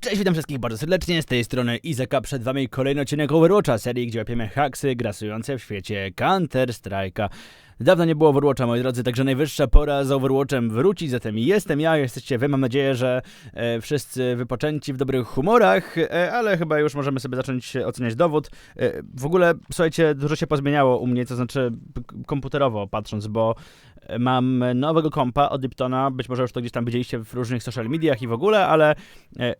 Cześć, witam wszystkich bardzo serdecznie, z tej strony Izaka, przed wami kolejny odcinek Overwatcha, serii, gdzie łapiemy haksy grasujące w świecie Counter-Strike'a. Dawno nie było Overwatcha, moi drodzy, także najwyższa pora z Overwatchem wrócić, zatem jestem ja, jesteście wy, mam nadzieję, że e, wszyscy wypoczęci w dobrych humorach, e, ale chyba już możemy sobie zacząć oceniać dowód. E, w ogóle, słuchajcie, dużo się pozmieniało u mnie, to znaczy komputerowo patrząc, bo mam nowego kompa od Liptona, być może już to gdzieś tam widzieliście w różnych social mediach i w ogóle, ale e,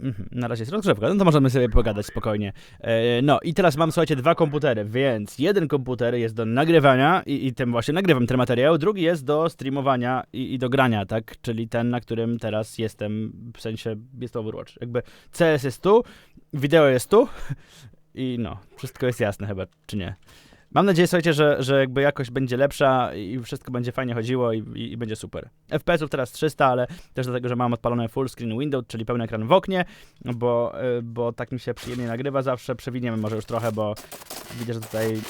Mhm, Na razie jest rozgrzewka, no to możemy sobie pogadać spokojnie. E, no i teraz mam, słuchajcie, dwa komputery, więc jeden komputer jest do nagrywania i, i tym właśnie nagrywam ten materiał, drugi jest do streamowania i, i do grania, tak? Czyli ten, na którym teraz jestem, w sensie jest to Overwatch. Jakby CS jest tu, wideo jest tu i no, wszystko jest jasne chyba, czy nie. Mam nadzieję, słuchajcie, że, że jakby jakość będzie lepsza i wszystko będzie fajnie chodziło i, i, i będzie super. FPS-ów teraz 300, ale też dlatego, że mam odpalone full screen window, czyli pełny ekran w oknie, bo, y, bo tak mi się przyjemnie nagrywa zawsze. Przewiniemy może już trochę, bo widzę, że tutaj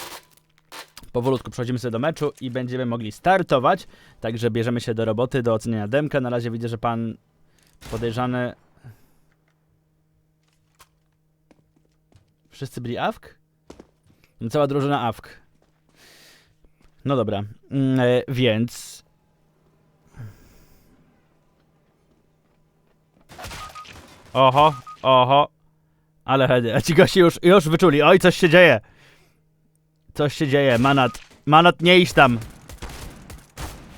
powolutku przechodzimy sobie do meczu i będziemy mogli startować. Także bierzemy się do roboty, do oceniania demka. Na razie widzę, że pan podejrzany... Wszyscy byli AFK? No, Cała drużyna AFK. No dobra, e, więc... Oho, oho. Ale hedy, a ci goście już, już wyczuli. Oj, coś się dzieje. Coś się dzieje, Manat. Manat, nie iść tam.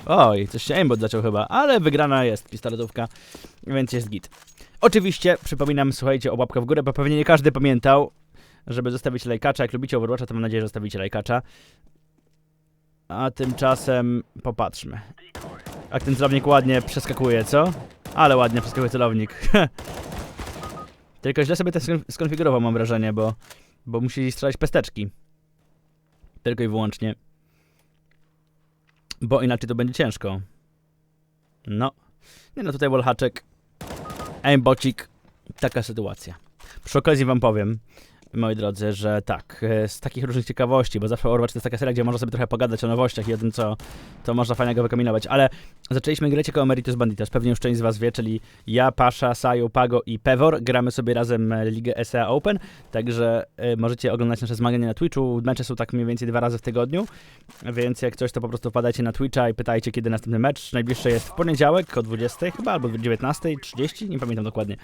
Oj, coś się aimbot zaczął chyba, ale wygrana jest pistoletówka, więc jest git. Oczywiście, przypominam, słuchajcie, o łapkę w górę, bo pewnie nie każdy pamiętał, żeby zostawić lajkacza. Jak lubicie Overwatcha, to mam nadzieję, że zostawicie lajkacza. A tymczasem popatrzmy. Jak ten celownik ładnie przeskakuje, co? Ale ładnie przeskakuje celownik. Tylko źle sobie to skon- skonfigurował, mam wrażenie, bo, bo musi strzelać pesteczki. Tylko i wyłącznie. Bo inaczej to będzie ciężko. No. Nie no, tutaj wallhaczek. Aimbocik. Taka sytuacja. Przy okazji wam powiem, moi drodzy, że tak, e, z takich różnych ciekawości, bo zawsze Overwatch to jest taka seria, gdzie można sobie trochę pogadać o nowościach i o tym, co to można fajnego wykombinować, ale zaczęliśmy grać jako Emeritus Banditos, pewnie już część z was wie, czyli ja, Pasza, Saju, Pago i Pewor, gramy sobie razem e, Ligę SA Open, także e, możecie oglądać nasze zmagania na Twitchu, mecze są tak mniej więcej dwa razy w tygodniu, więc jak coś, to po prostu wpadajcie na Twitcha i pytajcie, kiedy następny mecz, najbliższy jest w poniedziałek o 20 chyba, albo 19.30, nie pamiętam dokładnie,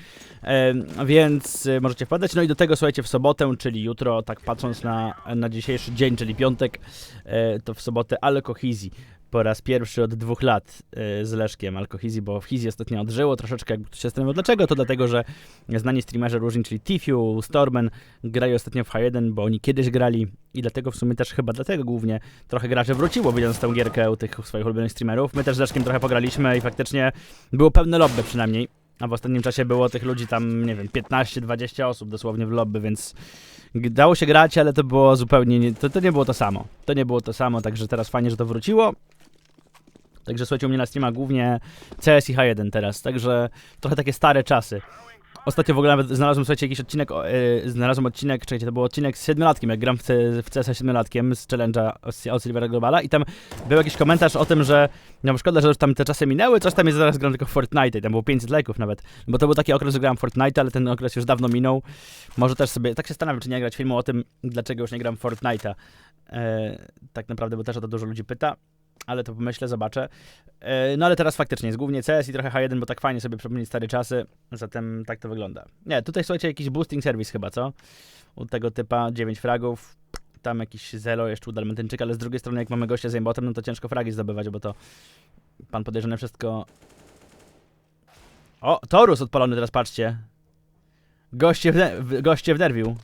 więc możecie wpadać, no i do tego słuchajcie, w sobotę, czyli jutro, tak patrząc na, na dzisiejszy dzień, czyli piątek, e, to w sobotę Alkohizi po raz pierwszy od dwóch lat e, z Leszkiem Alkohizi, bo w Hizi ostatnio odżyło troszeczkę, jakby ktoś się zastanawiał dlaczego, to dlatego, że znani streamerzy różni, czyli Tifiu, Stormen, grają ostatnio w H1, bo oni kiedyś grali i dlatego w sumie też chyba dlatego głównie trochę graczy wróciło, widząc tę gierkę u tych swoich ulubionych streamerów. My też z Leszkiem trochę pograliśmy i faktycznie było pełne lobby przynajmniej. A w ostatnim czasie było tych ludzi tam, nie wiem, 15-20 osób dosłownie w lobby, więc dało się grać, ale to było zupełnie, nie, to, to nie było to samo. To nie było to samo, także teraz fajnie, że to wróciło. Także słuchajcie, u mnie na streama głównie CS i H1 teraz, także trochę takie stare czasy. Ostatnio w ogóle nawet znalazłem, słuchajcie, jakiś odcinek, o, e, znalazłem odcinek, czekajcie, to był odcinek z siedmiolatkiem, jak gram w, w CS siedmiolatkiem z challenge'a od- Silvera Globala i tam był jakiś komentarz o tym, że no szkoda, że już tam te czasy minęły, coś tam jest zaraz gram tylko w Fortnite i tam było 500 lajków nawet, bo to był taki okres, że grałem Fortnite, ale ten okres już dawno minął. Może też sobie, tak się zastanawiam, czy nie grać filmu o tym, dlaczego już nie gram Fortnite'a. E, tak naprawdę, bo też o to dużo ludzi pyta. Ale to pomyślę, zobaczę. E, No ale teraz faktycznie jest głównie CS i trochę H1, bo tak fajnie sobie przypomnieć stare czasy, zatem tak to wygląda. Nie, tutaj słuchajcie, jakiś boosting service chyba, co? U tego typa 9 fragów, tam jakiś Zelo jeszcze u Dalmatyńczyka, ale z drugiej strony jak mamy gościa z aimbotem, no to ciężko fragi zdobywać, bo to pan podejrzany wszystko... O, Torus odpalony teraz, patrzcie. Goście, w- goście wnerwił.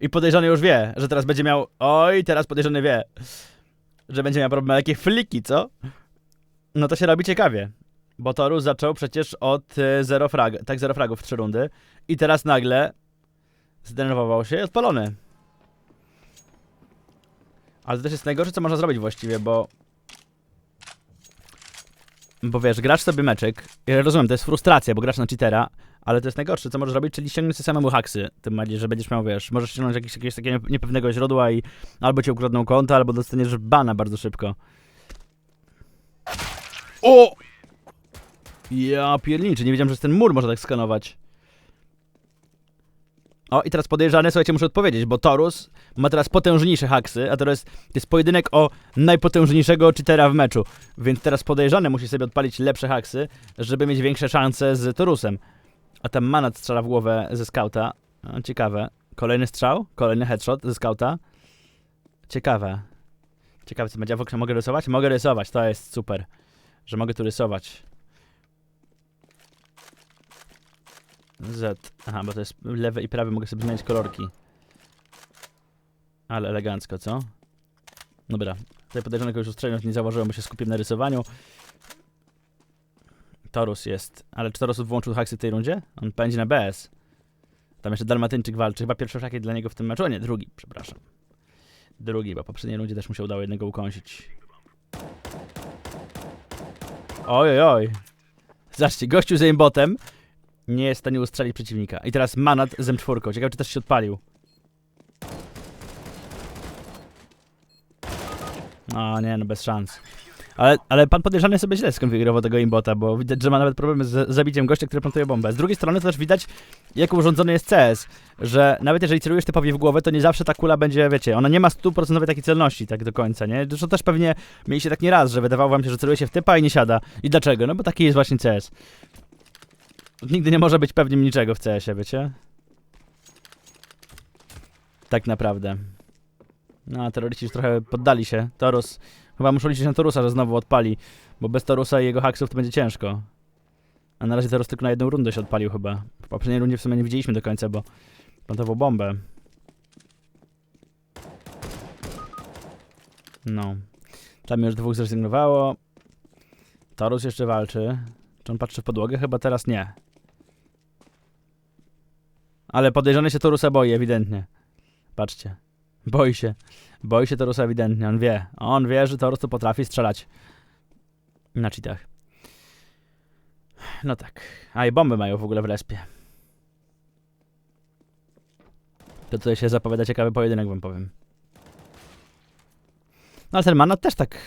I podejrzany już wie, że teraz będzie miał... Oj, teraz podejrzany wie, że będzie miał problem. Jakie fliki, co? No to się robi ciekawie. Bo Torus zaczął przecież od e, zero frag, tak zero fragów trzy rundy. I teraz nagle zdenerwował się i odpalony. Ale to też jest najgorsze, co można zrobić właściwie, bo... Bo wiesz, grasz sobie meczek, ja rozumiem, to jest frustracja, bo grasz na cheatera, ale to jest najgorsze, co możesz zrobić, czyli ściągnąć sobie samemu haksy, tym bardziej, że będziesz miał, wiesz, możesz ściągnąć jakieś, jakieś takie niepewnego źródła i albo cię ukradną konto, albo dostaniesz bana bardzo szybko. O! Ja pierniczy, nie wiedziałem, że ten mur można tak skanować. O, i teraz podejrzane, słuchajcie, muszę odpowiedzieć, bo Torus ma teraz potężniejsze haksy, a to jest, pojedynek o najpotężniejszego cheatera w meczu. Więc teraz podejrzany musi sobie odpalić lepsze haksy, żeby mieć większe szanse z Torusem. A tam Manat strzela w głowę ze skauta. Ciekawe. Kolejny strzał, kolejny headshot ze skauta. Ciekawe. Ciekawe, co będzie. A w ogóle mogę rysować? Mogę rysować, to jest super. Że mogę tu rysować. Z. Aha, bo to jest lewy i prawy, mogę sobie zmieniać kolorki. Ale elegancko, co? Dobra. Tutaj podejrzanego już ustrzelność nie zauważyłem, bo się skupiłem na rysowaniu. Torus jest. Ale czy Torus włączył haksy w tej rundzie? On pędzi na BS. Tam jeszcze Dalmatyńczyk walczy. Chyba pierwszy rakiet dla niego w tym meczu. O nie, drugi, przepraszam. Drugi, bo poprzedniej rundzie też mu się udało jednego ukąsić. Oj, oj. Zobaczcie, gościu z aimbotem nie jest w stanie ustrzelić przeciwnika. I teraz Manat z M4. Ciekawe, czy też się odpalił. O nie, no bez szans. Ale, ale pan podejrzany sobie źle skonfigurował tego imbota, bo widać, że ma nawet problemy z zabiciem gościa, który plantuje bombę. Z drugiej strony to też widać, jak urządzony jest CS, że nawet jeżeli celujesz typowi w głowę, to nie zawsze ta kula będzie, wiecie, ona nie ma stuprocentowej takiej celności tak do końca, nie? Zresztą też pewnie mieliście tak nie raz, że wydawało wam się, że celuje się w typa i nie siada. I dlaczego? No bo taki jest właśnie CS. Nigdy nie może być pewnym niczego w CS-ie, wiecie? Tak naprawdę. No, a terroryści już trochę poddali się. Torus. Chyba muszą liczyć na Torusa, że znowu odpali. Bo bez Torusa i jego haksów to będzie ciężko. A na razie Torus tylko na jedną rundę się odpalił chyba. W poprzedniej rundzie w sumie nie widzieliśmy do końca, bo plantował bombę. No. Tam już dwóch zrezygnowało. Torus jeszcze walczy. Czy on patrzy w podłogę? Chyba teraz nie. Ale podejrzany się Torusa boi, ewidentnie. Patrzcie. Boi się. Boi się Torusa ewidentnie. On wie. On wie, że Torus to potrafi strzelać. Na cheatach. No tak. A i bomby mają w ogóle w respie. To tutaj się zapowiada ciekawy pojedynek, wam powiem. No ale ten Manat też tak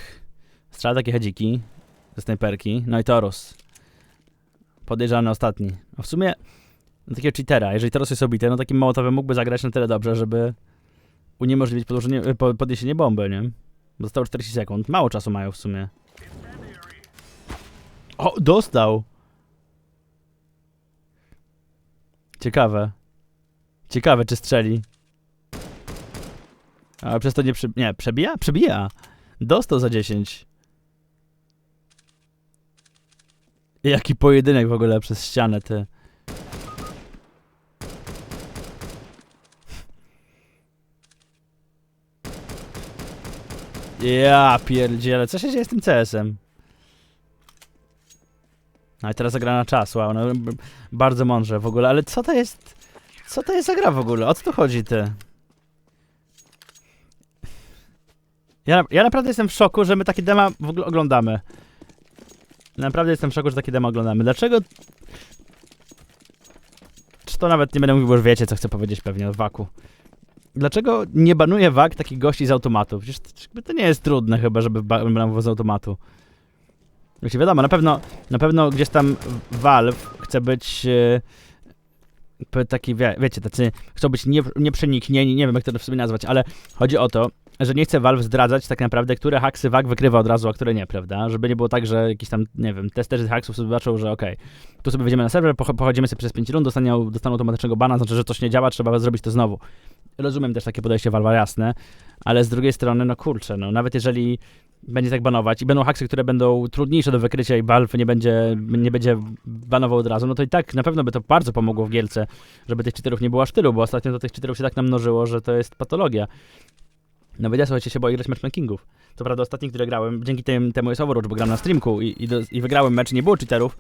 strzela takie hedziki ze snajperki. No i Torus. Podejrzany ostatni. No w sumie no takiego cheatera, jeżeli Torus jest obity, no takim Mołotowem mógłby zagrać na tyle dobrze, żeby uniemożliwić e, po- podniesienie bomby, nie? Zostało 40 sekund. Mało czasu mają w sumie. O, dostał! Ciekawe. Ciekawe, czy strzeli. Ale przez to nie przy... Nie, przebija? Przebija! Dostał za 10. Jaki pojedynek w ogóle przez ścianę, ty. Ja pierdzielę, co się dzieje z tym CS-em? No i teraz zagra na czas, wow, no, bardzo mądrze w ogóle, ale co to jest, co to jest za gra w ogóle, o co tu chodzi ty? Ja, ja naprawdę jestem w szoku, że my takie dema w ogóle oglądamy. Naprawdę jestem w szoku, że takie demo oglądamy. Dlaczego? Czy to nawet nie będę mówił, bo już wiecie, co chcę powiedzieć pewnie o Waku. Dlaczego nie banuje Wak takich gości z automatu? Przecież to, to nie jest trudne chyba, żeby ba- banował z automatu. Wiecie, wiadomo, na pewno, na pewno gdzieś tam Valve chce być jakby taki, wie, wiecie, tacy chcą być nie, nieprzeniknieni, nie wiem jak to sobie nazwać, ale chodzi o to, że nie chce Valve zdradzać tak naprawdę, które haksy WAG wykrywa od razu, a które nie, prawda? Żeby nie było tak, że jakiś tam, nie wiem, testerzy haksów sobie zobaczą, że okej, tu sobie wejdziemy na serwer, poch- pochodzimy sobie przez 5 rund, dostaną, dostaną automatycznego bana, znaczy, że coś nie działa, trzeba zrobić to znowu. Rozumiem też takie podejście Valve'a, jasne, ale z drugiej strony, no kurczę, no nawet jeżeli będzie tak banować i będą haksy, które będą trudniejsze do wykrycia i Valve nie będzie, nie będzie banował od razu, no to i tak na pewno by to bardzo pomogło w Gielce, żeby tych cheaterów nie było aż tylu, bo ostatnio to tych cheaterów się tak namnożyło, że to jest patologia. Nawet ja, słuchajcie, się boję grać matchmakingów. Co prawda ostatni, który grałem, dzięki tym, temu jest Overwatch, bo gram na streamku i, i, do, i wygrałem mecz, nie było cheaterów,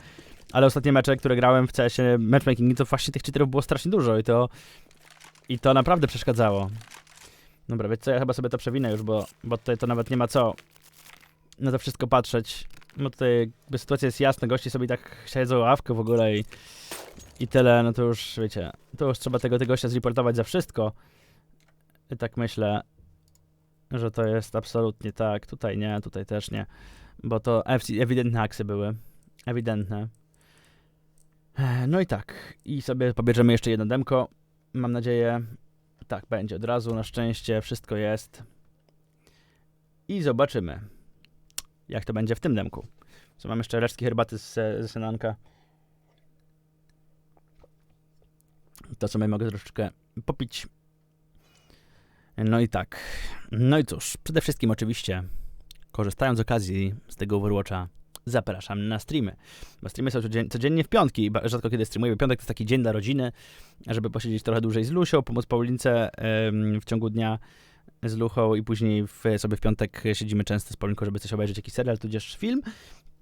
ale ostatnie mecze, które grałem w CS-ie matchmakingi, to właśnie tych cheaterów było strasznie dużo i to i to naprawdę przeszkadzało. Dobra, wiecie co, ja chyba sobie to przewinę już, bo, bo tutaj to nawet nie ma co na to wszystko patrzeć. No tutaj jakby sytuacja jest jasna, goście sobie tak siedzą ławkę w ogóle i, i tyle, no to już wiecie, to już trzeba tego, tego gościa zreportować za wszystko. I tak myślę, że to jest absolutnie tak. Tutaj nie, tutaj też nie. Bo to ewidentne aksy były. Ewidentne. No i tak. I sobie pobierzemy jeszcze jedno demko. mam nadzieję. Tak, będzie od razu, na szczęście, wszystko jest. I zobaczymy, jak to będzie w tym demku. Co mam jeszcze resztki herbaty z, ze senanka. To co mogę troszeczkę popić. No i tak. No i cóż, przede wszystkim oczywiście, korzystając z okazji z tego Overwatcha, zapraszam na streamy. Bo streamy są codzien- codziennie w piątki, rzadko kiedy streamuję. Piątek to jest taki dzień dla rodziny, żeby posiedzieć trochę dłużej z Lusią, pomóc Paulince w ciągu dnia z Luchą i później w, sobie w piątek siedzimy często z Paulinką, żeby coś obejrzeć, jakiś serial, tudzież film.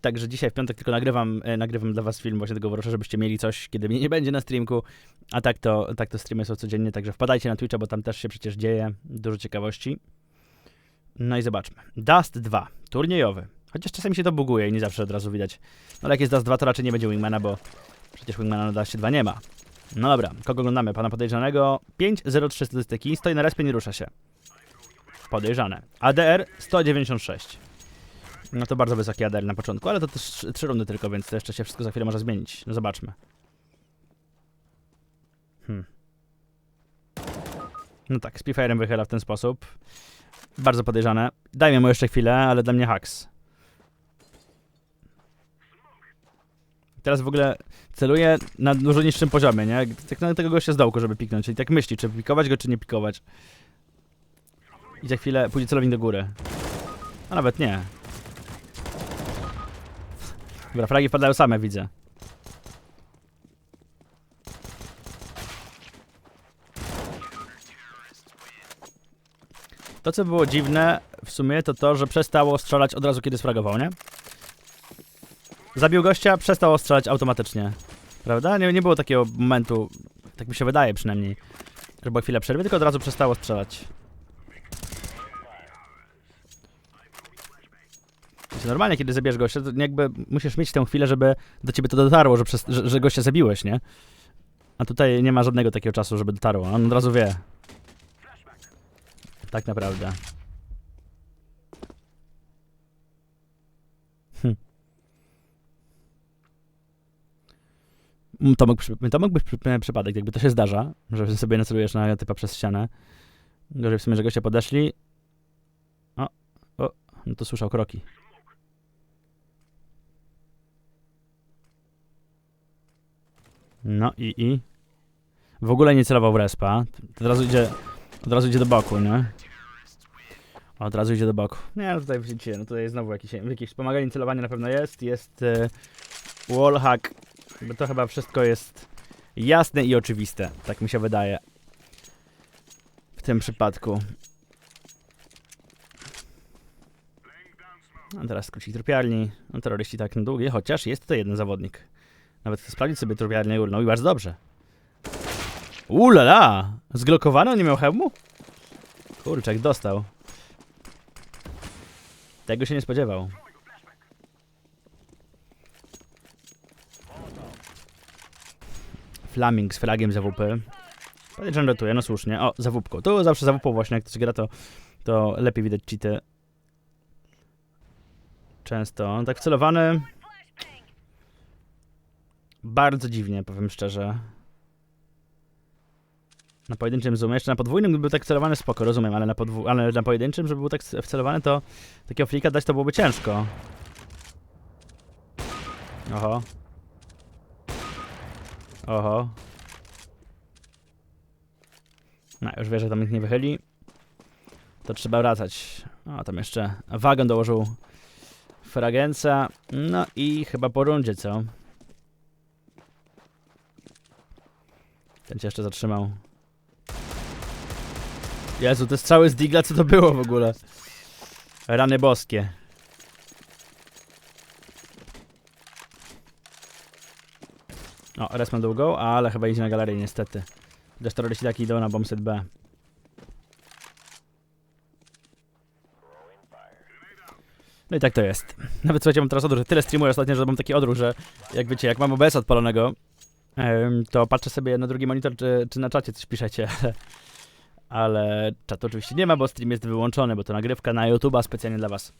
Także dzisiaj w piątek tylko nagrywam, e, nagrywam dla was film właśnie tego Overwatcha, żebyście mieli coś, kiedy mnie nie będzie na streamku. A tak to, tak to streamy są codziennie, także wpadajcie na Twitcha, bo tam też się przecież dzieje dużo ciekawości. No i zobaczmy. Dust 2, turniejowy. Chociaż czasami się to buguje i nie zawsze od razu widać. No ale jak jest Dust 2, to raczej nie będzie Wingmana, bo przecież Wingmana na Dustie 2 nie ma. No dobra, kogo oglądamy? Pana podejrzanego. 5.03 statystyki, stoi na respie, nie rusza się. Podejrzane. ADR 196. No to bardzo wysoki ADR na początku, ale to też trzy- rundy tylko, więc to jeszcze się wszystko za chwilę może zmienić. No zobaczmy. Hmm. No tak, Spitfire'em wychyla w ten sposób. Bardzo podejrzane. Dajmy mu jeszcze chwilę, ale dla mnie haks. Teraz w ogóle celuję na dużo niższym poziomie, nie? Tak na tego gościa z dołku, żeby piknąć. Czyli tak myśli, czy pikować go, czy nie pikować. I za chwilę pójdzie celownik do góry. A nawet nie. Dobra, fragi wpadają same, widzę. To, co było dziwne w sumie, to to, że przestało strzelać od razu, kiedy sfragował, nie? Zabił gościa, przestało strzelać automatycznie. Prawda? Nie, nie było takiego momentu, tak mi się wydaje przynajmniej, że była chwila przerwy, tylko od razu przestało strzelać. Wiecie, Normalnie, kiedy zabierz gościa, to jakby musisz mieć tę chwilę, żeby do ciebie to dotarło, że, przez, że, że gościa zabiłeś, nie? A tutaj nie ma żadnego takiego czasu, żeby dotarło. On od razu wie. Tak naprawdę. Hm. To, mógł, to mógł być przy, przypadek, jakby to się zdarza, że sobie nacelujesz na typa przez ścianę. Gorzej w sumie, że goście podeszli. O, o, no to słyszał kroki. No i, i. W ogóle nie celował w respa. Od razu idzie, od razu idzie do boku, nie? Od razu idzie do boku. Nie, no tutaj widzicie, no tutaj znowu jakieś, jakieś wspomaganie celowania na pewno jest. Jest e, wallhack. Bo to chyba wszystko jest jasne i oczywiste. Tak mi się wydaje. W tym przypadku. A teraz skrócik trupiarni. No terroryści tak na długie, chociaż jest to jeden zawodnik. Nawet sprawdzić sobie trupiarnię ulną i bardzo dobrze. Ulala! Zglokowany? On nie miał hełmu? Kurczak, dostał. Tego się nie spodziewał. Flaming z flagiem z AWP. Podejrzewam, ratuje, no słusznie. O, z AWP. Tu zawsze z AWP właśnie, jak to się gra, to, to lepiej widać cheaty. Często. Tak wcelowany. Bardzo dziwnie, powiem szczerze. Na pojedynczym zoomie, jeszcze na podwójnym gdyby był tak celowany spoko, rozumiem, ale na, podwó- ale na pojedynczym, żeby był tak wcelowany, to takiego flika dać to byłoby ciężko. Oho. Oho. No, już wie, że tam nikt nie wychyli. To trzeba wracać. O, tam jeszcze wagon dołożył fragenca. No i chyba po rundzie, co? Ten cię jeszcze zatrzymał. Jezu, te strzały z Digla, co to było w ogóle? Rany boskie. O, Resman długo, ale chyba idzie na galerię niestety. Chociaż terroryści tak idą na bombset B. No i tak to jest. Nawet słuchajcie, mam teraz odruch, tyle streamuję ostatnio, że mam taki odruch, że jak wiecie, jak mam OBS odpalonego, to patrzę sobie na drugi monitor, czy, czy na czacie coś piszecie, ale, ale czatu oczywiście nie ma, bo stream jest wyłączony, bo to nagrywka na YouTube'a specjalnie dla was.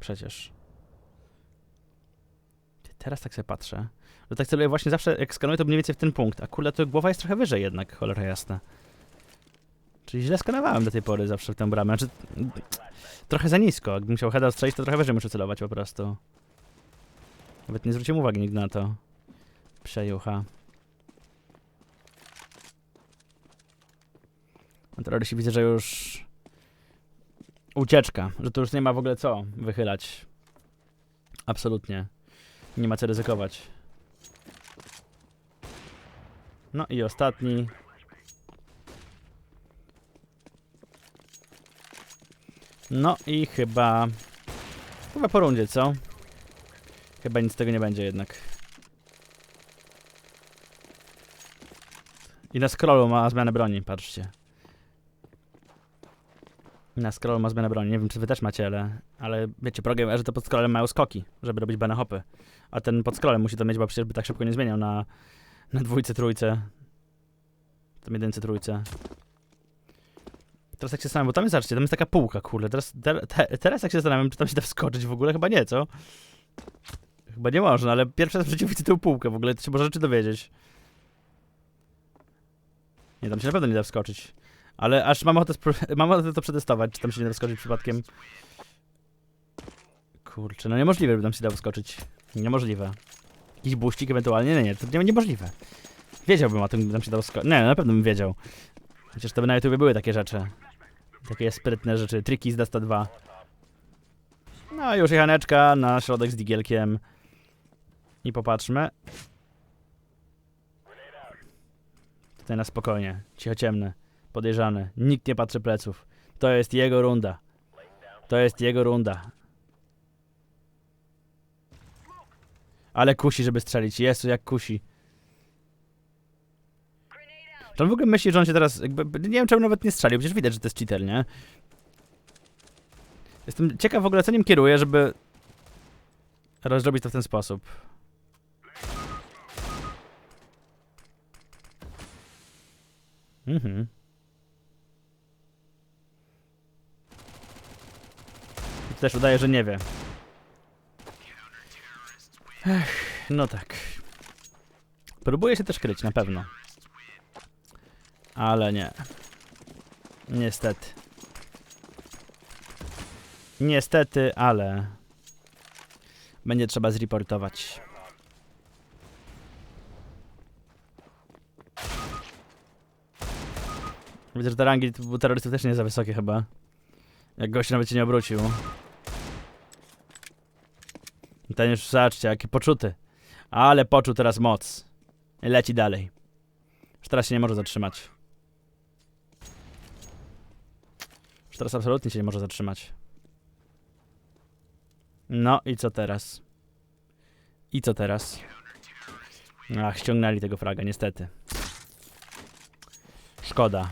Przecież. Teraz tak sobie patrzę. Że tak celuję właśnie zawsze, jak skanuję, to mniej więcej w ten punkt. A kurde, to głowa jest trochę wyżej jednak, cholera jasna. Czyli źle skanowałem do tej pory zawsze w tę bramę. Znaczy, trochę za nisko. Jakbym chciał heada strzelić, to trochę wyżej muszę celować po prostu. Nawet nie zwróciłem uwagi nigdy na to. Przejucha. Terroryści widzę, że już... Ucieczka, że tu już nie ma w ogóle co wychylać. Absolutnie. Nie ma co ryzykować. No i ostatni. No i chyba... Chyba po rundzie, co? Chyba nic z tego nie będzie jednak. I na scrollu ma zmianę broni, patrzcie. Na scrollu ma zmianę broni. Nie wiem, czy wy też macie, ale, ale wiecie, programerzy to pod scrollem mają skoki, żeby robić bane hopy. A ten pod scrollem musi to mieć, bo przecież by tak szybko nie zmieniał na, na dwójce, trójce. Tam jedynce, trójce. Teraz jak się zastanawiam, bo tam jest, zobaczcie, tam jest taka półka, kurde. Teraz, te, te, teraz jak się zastanawiam, czy tam się da wskoczyć w ogóle, chyba nie, co? Chyba nie można, ale pierwszy raz w życiu widzę tę półkę w ogóle, może rzeczy dowiedzieć. Nie, tam się na pewno nie da wskoczyć. Ale aż mam ochotę, mam ochotę to przetestować, czy tam się nie da wskoczyć przypadkiem. Kurczę, no niemożliwe, żeby tam się dało wskoczyć. Niemożliwe. Jakiś buścik ewentualnie? Nie, nie, to nie, niemożliwe. Wiedziałbym o tym, gdy tam się dało wskoczyć. Nie, na pewno bym wiedział. Chociaż to by na YouTube były takie rzeczy. Takie sprytne rzeczy, triki z Dasta 2. No już jechaneczka na środek z digielkiem. I popatrzmy. Tutaj na spokojnie, cicho ciemne, podejrzane. Nikt nie patrzy pleców. To jest jego runda. To jest jego runda. Ale kusi, żeby strzelić. Jezu, jak kusi. Czy on w ogóle myśli, że on się teraz... Jakby, nie wiem, czemu nawet nie strzelił. Przecież widać, że to jest cheater, nie? Jestem ciekaw w ogóle, co nim kieruje, żeby... Rozrobić to w ten sposób. Mhm. Też udaje, że nie wie. Ech, no tak. Próbuje się też kryć, na pewno. Ale nie. Niestety. Niestety, ale... Będzie trzeba zreportować. Widzę, że te rangi terrorystów też nie za wysokie chyba. Jak gość nawet się nie obrócił. Ten już, zobaczcie, jaki poczuty. Ale poczuł teraz moc. I leci dalej. Już teraz się nie może zatrzymać. Już teraz absolutnie się nie może zatrzymać. No i co teraz? I co teraz? Ach, ściągnęli tego fraga, niestety. Szkoda.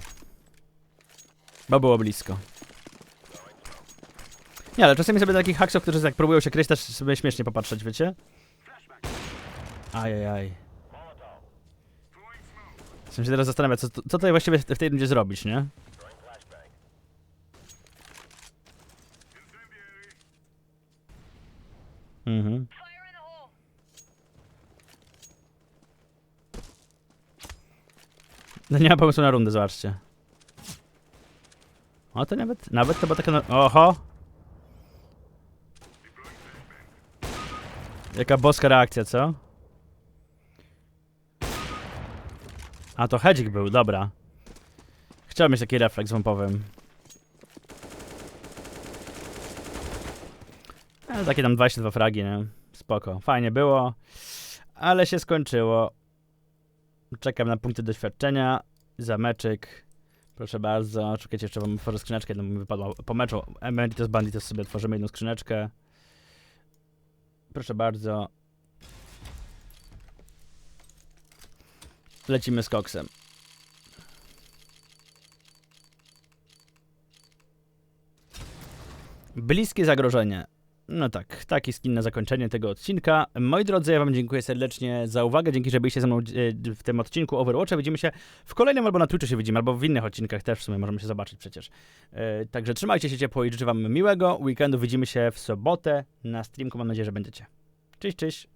Bo było blisko. Nie, ale czasami sobie takich haksów, którzy jak próbują się kryć, też sobie śmiesznie popatrzeć, wiecie? Ajajaj. Chcę się teraz zastanawiać, co, co tutaj właściwie w tej rundzie zrobić, nie? Mhm. No nie ma pomysłu na rundę, zobaczcie. O, to nawet, nawet to była taka... Oho! Jaka boska reakcja, co? A, to hedzik był, dobra. Chciałem mieć taki refleks wąpowym. Ale takie tam 22 fragi, nie? Spoko. Fajnie było. Ale się skończyło. Czekam na punkty doświadczenia. Zameczek. Proszę bardzo. Czekajcie, jeszcze wam otworzę skrzyneczkę, no mi wypadło po meczu. Emeritus Banditos sobie otworzymy jedną skrzyneczkę. Proszę bardzo. Lecimy z koksem. Bliskie zagrożenie. No tak, taki skin na zakończenie tego odcinka. Moi drodzy, ja wam dziękuję serdecznie za uwagę. Dzięki, że byliście ze mną e, w tym odcinku Overwatcha. Widzimy się w kolejnym albo na Twitchu się widzimy, albo w innych odcinkach też w sumie możemy się zobaczyć przecież. E, Także trzymajcie się ciepło i życzę wam miłego weekendu. Widzimy się w sobotę na streamku. Mam nadzieję, że będziecie. Cześć, cześć.